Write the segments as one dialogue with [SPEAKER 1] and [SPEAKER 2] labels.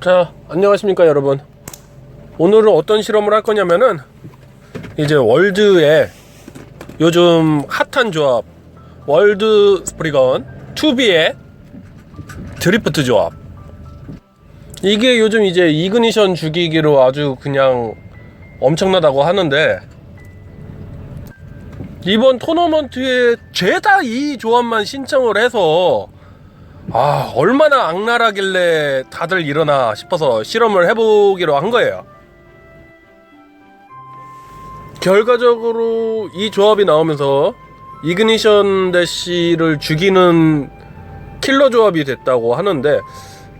[SPEAKER 1] 자 안녕하십니까 여러분. 오늘은 어떤 실험을 할 거냐면은 이제 월드의 요즘 핫한 조합 월드 스프리건 2B의 드리프트 조합. 이게 요즘 이제 이그니션 죽이기로 아주 그냥 엄청나다고 하는데 이번 토너먼트에 죄다 이 조합만 신청을 해서 아 얼마나 악랄하길래 다들 이러나 싶어서 실험을 해보기로 한 거예요. 결과적으로 이 조합이 나오면서 이그니션 대시를 죽이는 킬러 조합이 됐다고 하는데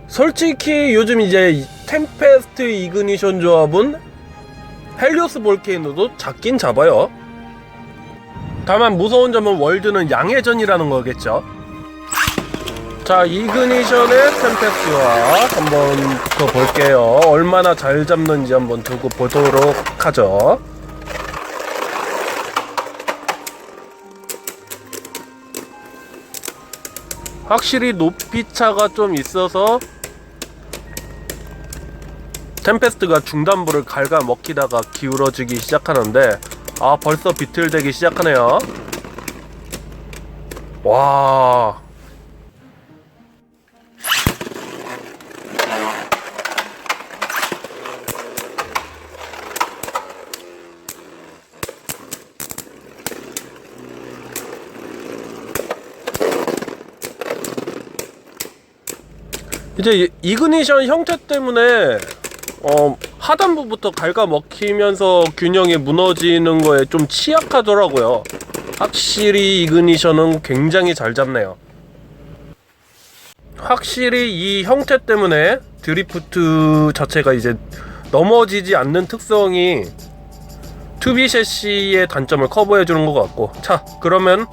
[SPEAKER 1] 솔직히 요즘 이제 이 템페스트 이그니션 조합은 헬리오스 볼케이노도 잡긴 잡아요. 다만 무서운 점은 월드는 양해전이라는 거겠죠. 자 이그니션의 템페스트와 한번 더 볼게요. 얼마나 잘 잡는지 한번 두고 보도록 하죠. 확실히 높이 차가 좀 있어서 템페스트가 중단부를 갉아 먹히다가 기울어지기 시작하는데 아 벌써 비틀대기 시작하네요. 와 이제 이- 이그니션 형태 때문에 어, 하단부부터 갉아 먹히면서 균형이 무너지는 거에 좀 취약하더라고요. 확실히 이그니션은 굉장히 잘 잡네요. 확실히 이 형태 때문에 드리프트 자체가 이제 넘어지지 않는 특성이 투비 셰시의 단점을 커버해 주는 것 같고 자 그러면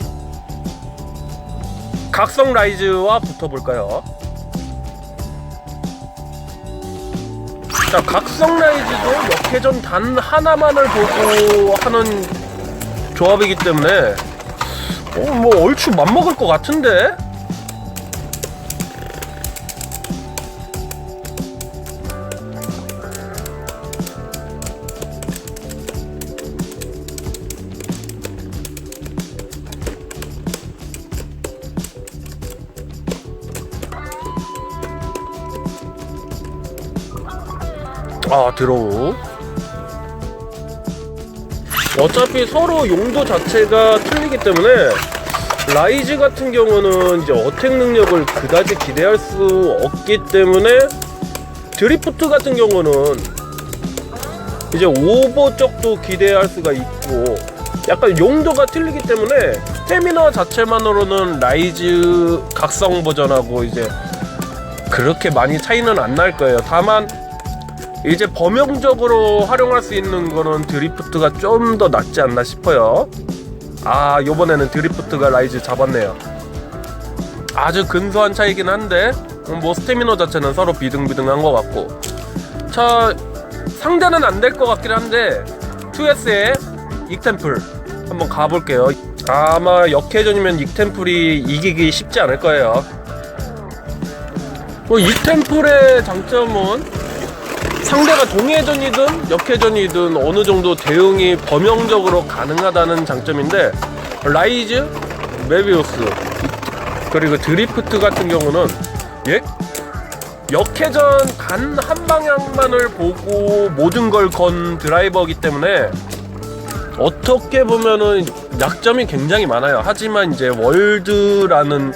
[SPEAKER 1] 각성 라이즈와 붙어볼까요? 자 각성 라이즈도 역회전 단 하나만을 보고 하는 조합이기 때문에 어, 뭐 얼추 맘먹을 것 같은데 아 드로우 어차피 서로 용도 자체가 틀리기 때문에 라이즈 같은 경우는 이제 어택 능력을 그다지 기대할 수 없기 때문에 드리프트 같은 경우는 이제 오버 쪽도 기대할 수가 있고 약간 용도가 틀리기 때문에 스태미너 자체만으로는 라이즈 각성 버전하고 이제 그렇게 많이 차이는 안 날 거예요. 다만 이제 범용적으로 활용할 수 있는 거는 드리프트가 좀 더 낫지 않나 싶어요. 아, 요번에는 드리프트가 라이즈 잡았네요. 아주 근소한 차이긴 한데, 음, 뭐 스태미너 자체는 서로 비등비등한 것 같고. 자, 상대는 안 될 것 같긴 한데, 2S의 익템플 한번 가볼게요. 아마 역회전이면 익템플이 이기기 쉽지 않을 거예요. 뭐 익템플의 장점은 상대가 동회전이든 역회전이든 어느 정도 대응이 범용적으로 가능하다는 장점인데 라이즈, 메비우스 그리고 드리프트 같은 경우는 예? 역회전 단한 방향만을 보고 모든 걸 건 드라이버이기 때문에 어떻게 보면은 약점이 굉장히 많아요. 하지만 이제 월드라는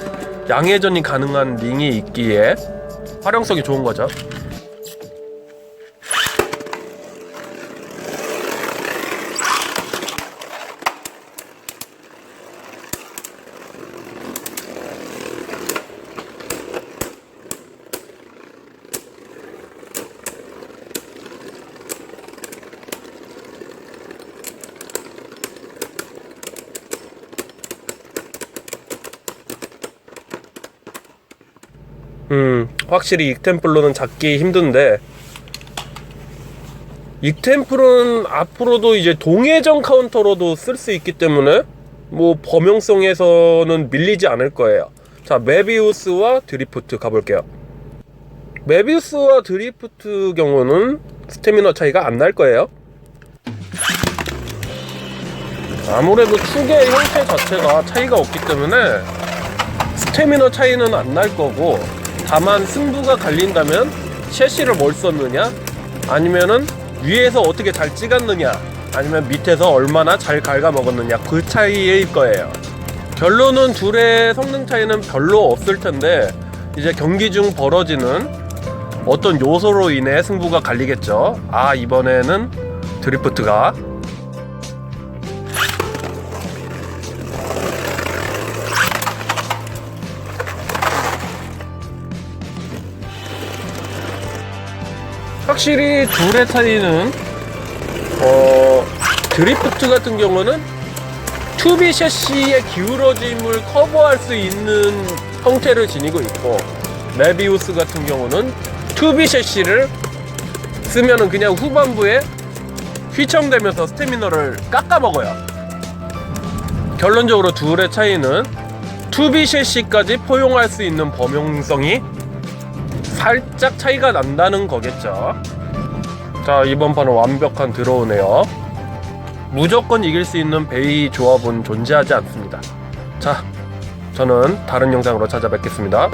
[SPEAKER 1] 양회전이 가능한 링이 있기에 활용성이 좋은 거죠. 음, 확실히 익템플러는 잡기 힘든데 익템플은 앞으로도 이제 동회전 카운터로도 쓸 수 있기 때문에 뭐 범용성에서는 밀리지 않을 거예요. 자, 메비우스와 드리프트 가볼게요. 메비우스와 드리프트 경우는 스태미너 차이가 안 날 거예요. 아무래도 축의 형태 자체가 차이가 없기 때문에 스태미너 차이는 안 날 거고 다만 승부가 갈린다면 셰시를 뭘 썼느냐? 아니면은 위에서 어떻게 잘 찍었느냐? 아니면 밑에서 얼마나 잘 갉아먹었느냐? 그 차이일 거예요. 결론은 둘의 성능 차이는 별로 없을 텐데 이제 경기 중 벌어지는 어떤 요소로 인해 승부가 갈리겠죠. 아 이번에는 드리프트가 확실히 둘의 차이는 어 드리프트 같은 경우는 투비 셰시의 기울어짐을 커버할 수 있는 형태를 지니고 있고 메비우스 같은 경우는 투비 셰시를 쓰면은 그냥 후반부에 휘청대면서 스태미너를 깎아 먹어요. 결론적으로 둘의 차이는 투비 셰시까지 포용할 수 있는 범용성이 살짝 차이가 난다는 거겠죠. 자, 이번 판은 완벽한 드로우네요. 무조건 이길 수 있는 베이 조합은 존재하지 않습니다. 자, 저는 다른 영상으로 찾아뵙겠습니다.